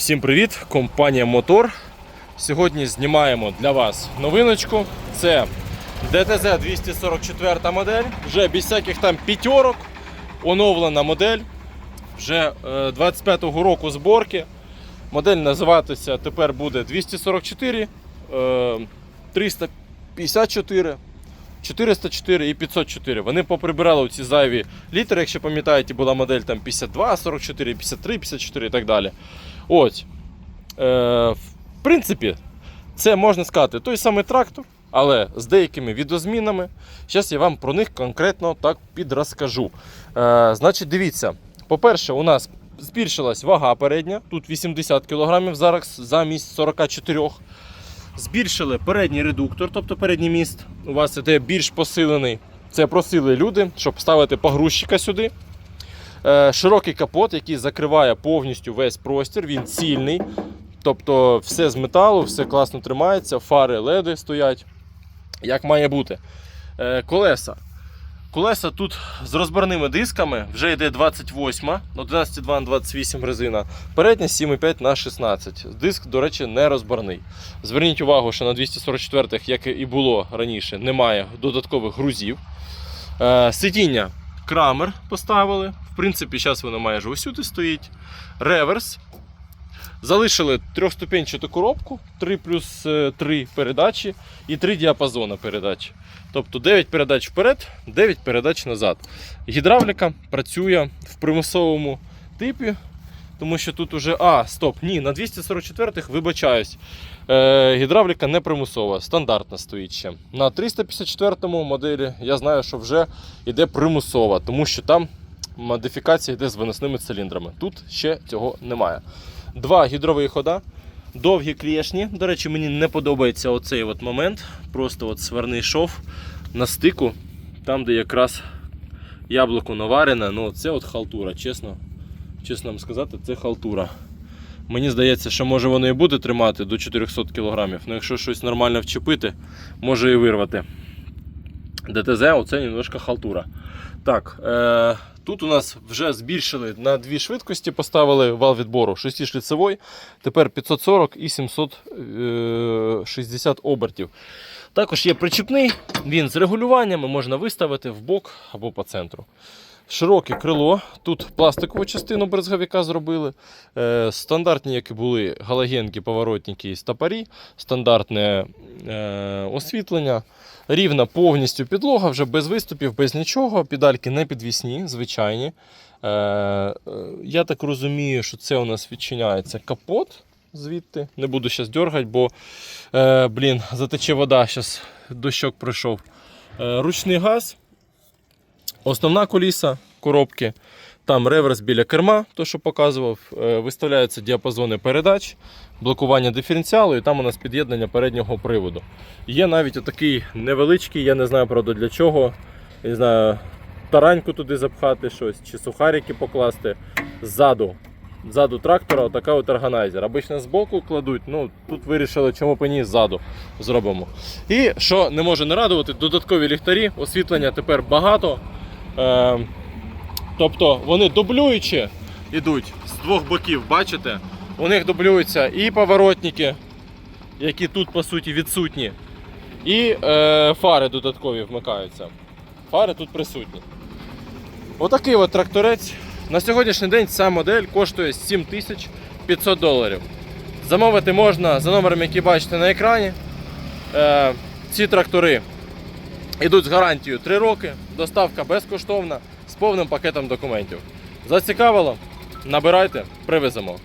Всім привіт! Компанія Мотор. Сьогодні знімаємо для вас новиночку. Це DTZ 244 модель. Вже без всяких там п'ятерок. Оновлена модель. Вже е, 25-го року зборки. Модель називатися тепер буде 244, е, 354. 404 і 504. Вони поприбирали ці зайві літери, якщо пам'ятаєте, була модель там 52, 44, 53, 54 і так далі. Ось. Е, в принципі, це можна сказати той самий трактор, але з деякими відозмінами. Зараз я вам про них конкретно так підрозкажу. Е, значить, дивіться, по-перше, у нас збільшилась вага передня, тут 80 кг зараз замість 44 Збільшили передній редуктор, тобто передній міст. У вас іде більш посилений. Це просили люди, щоб ставити погрузчика сюди. Е, широкий капот, який закриває повністю весь простір, він цільний. Тобто все з металу, все класно тримається, фари, леди стоять, як має бути. Е, колеса. Колеса тут з розборними дисками вже йде 28, 11,2 на 28 резина. Передня 7,5 на 16. Диск, до речі, не розборний. Зверніть увагу, що на 244-х, як і було раніше, немає додаткових грузів. Е, сидіння крамер поставили. В принципі, зараз воно майже усюди стоїть. Реверс. Залишили трьохступенчату коробку, 3 плюс 3 передачі і 3 діапазони передач. Тобто 9 передач вперед, 9 передач назад. Гідравліка працює в примусовому типі, тому що тут уже. А, стоп, ні, на 244-х вибачаюсь. Е, гідравліка не примусова, стандартна стоїть ще. На 354-му моделі я знаю, що вже йде примусова, тому що там модифікація йде з виносними циліндрами. Тут ще цього немає. Два гідрові хода. Довгі клешні. До речі, мені не подобається оцей от момент. Просто от сверний шов на стику, там, де якраз яблуко наварене. Ну, це от халтура, чесно. Чесно вам сказати, це халтура. Мені здається, що може воно і буде тримати до 400 кг. Ну, якщо щось нормально вчепити, може і вирвати. ДТЗ оце немножко халтура. Так, е, тут у нас вже збільшили на дві швидкості, поставили вал відбору 6-шліцевий, тепер 540 і 760 обертів. Також є причіпний, він з регулюваннями можна виставити в бок або по центру. Широке крило. Тут пластикову частину брезговика зробили. Е, стандартні, як і були галагенки, поворотники і стопорі, стандартне е, освітлення. Рівна повністю підлога, вже без виступів, без нічого. Педальки не підвісні, звичайні. Е, е, я так розумію, що це у нас відчиняється капот звідти. Не буду зараз дергати, бо е, блін, затече вода, зараз дощок пройшов. Е, ручний газ. Основна коліса коробки. Там реверс біля керма, то що показував. Е, Виставляються діапазони передач, блокування диференціалу, і там у нас під'єднання переднього приводу. Є навіть отакий невеличкий, я не знаю правда для чого. Не знаю, тараньку туди запхати щось, чи сухарики покласти. Ззаду. Ззаду трактора отака от органайзер. Обично збоку кладуть, ну тут вирішили, чому по ній ззаду зробимо. І що не може не радувати, додаткові ліхтарі, освітлення тепер багато. Е, тобто вони дублюючі йдуть з двох боків, бачите? У них дублюються і поворотники, які тут по суті відсутні, і е, фари додаткові вмикаються. Фари тут присутні. Отакий от тракторець. На сьогоднішній день ця модель коштує 7500 доларів. Замовити можна за номером, який бачите на екрані. Е, ці трактори йдуть з гарантією 3 роки, доставка безкоштовна з повним пакетом документів. Зацікавило? Набирайте, привеземо.